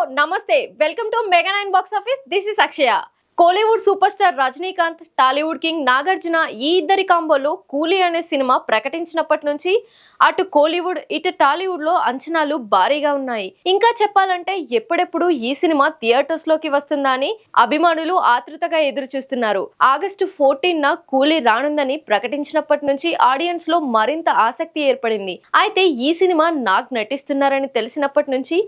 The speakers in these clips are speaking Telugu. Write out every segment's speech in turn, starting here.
హలో నమస్తే welcome to mega nine box office. This is Akshaya. Kollywood super star Rajinikanth Tollywood king Nagarjuna ఈ ఇద్దరి కాంబోలో కూలీ అనే సినిమా ప్రకటించినప్పటి నుంచి అటు కోలీవుడ్ ఇటు టాలీవుడ్లో అంచనాలు భారీగా ఉన్నాయి. ఇంకా చెప్పాలంటే ఎప్పుడెప్పుడు ఈ సినిమా థియేటర్స్లోకి వస్తుందా అని అభిమానులు ఆతృతగా ఎదురు చూస్తున్నారు ఆగస్టు ఫోర్టీన్ న కూలీ రానుందని ప్రకటించినప్పటి నుంచి ఆడియన్స్లో మరింత ఆసక్తి ఏర్పడింది. అయితే ఈ సినిమా నాగ్ నటిస్తున్నారని తెలిసినప్పటి నుంచి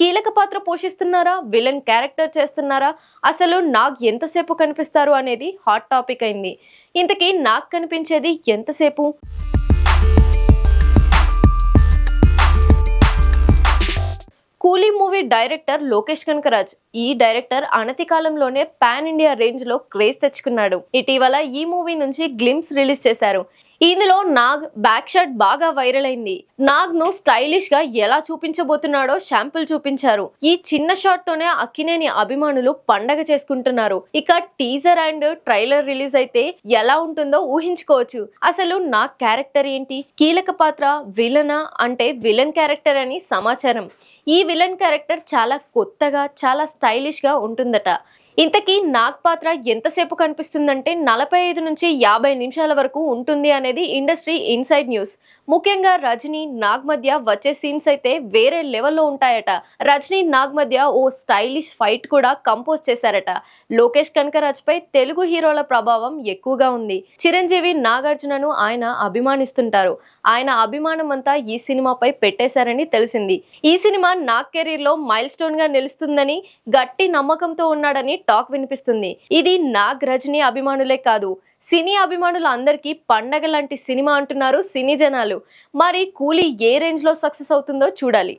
కీలక పాత్ర పోషిస్తున్నారా? విలన్ క్యారెక్టర్ చేస్తున్నారా? అసలు నాగ్ ఎంతసేపు కనిపిస్తారు అనేది హాట్ టాపిక్ అయింది. ఇంతకీ నాకు కనిపించేది ఎంతసేపు? కూలీ మూవీ డైరెక్టర్ లోకేష్ కనకరాజ్ ఈ డైరెక్టర్ అనతి కాలంలోనే పాన్ ఇండియా రేంజ్లో క్రేజ్ తెచ్చుకున్నాడు. ఇటీవల ఈ మూవీ నుంచి గ్లిమ్స్ రిలీజ్ చేశారు. ఇందులో నాగ్ బ్యాక్ షాట్ బాగా వైరల్ అయింది. నాగ్ను స్టైలిష్గా ఎలా చూపించబోతున్నాడో షాంపుల్ చూపించారు. ఈ చిన్న షాట్ తోనే అక్కినేని అభిమానులు పండగ చేసుకుంటున్నారు. ఇక టీజర్ అండ్ ట్రైలర్ రిలీజ్ అయితే ఎలా ఉంటుందో ఊహించుకోవచ్చు. అసలు నాగ్ క్యారెక్టర్ ఏంటి? కీలక పాత్ర విలనా అంటే విలన్ క్యారెక్టర్ అని సమాచారం. ఈ విలన్ క్యారెక్టర్ చాలా కొత్తగా చాలా స్టైలిష్గా ఉంటుందట. ఇంతకీ నాగ్ పాత్ర ఎంతసేపు కనిపిస్తుందంటే నలభై ఐదు నుంచి యాభై నిమిషాల వరకు ఉంటుంది అనేది ఇండస్ట్రీ ఇన్సైడ్ న్యూస్. ముఖ్యంగా రజనీ నాగ్ మధ్య వచ్చే సీన్స్ అయితే వేరే లెవెల్లో ఉంటాయట. రజనీ నాగ్ మధ్య ఓ స్టైలిష్ ఫైట్ కూడా కంపోజ్ చేశారట. లోకేష్ కనకరాజ్ పై తెలుగు హీరోల ప్రభావం ఎక్కువగా ఉంది. చిరంజీవి నాగార్జునను ఆయన అభిమానిస్తుంటారు. ఆయన అభిమానం అంతా ఈ సినిమాపై పెట్టేశారని తెలిసింది. ఈ సినిమా నాగ్ కెరీర్లో మైల్ స్టోన్గా నిలుస్తుందని గట్టి నమ్మకంతో ఉన్నాడని టాక్ వినిపిస్తుంది. ఇది నాగ్ రజనీ అభిమానులే కాదు. సినీ అభిమానులు అందరికీ పండగ లాంటి సినిమా అంటున్నారు సినీ జనాలు. మరి కూలీ ఏ రేంజ్లో సక్సెస్ అవుతుందో చూడాలి.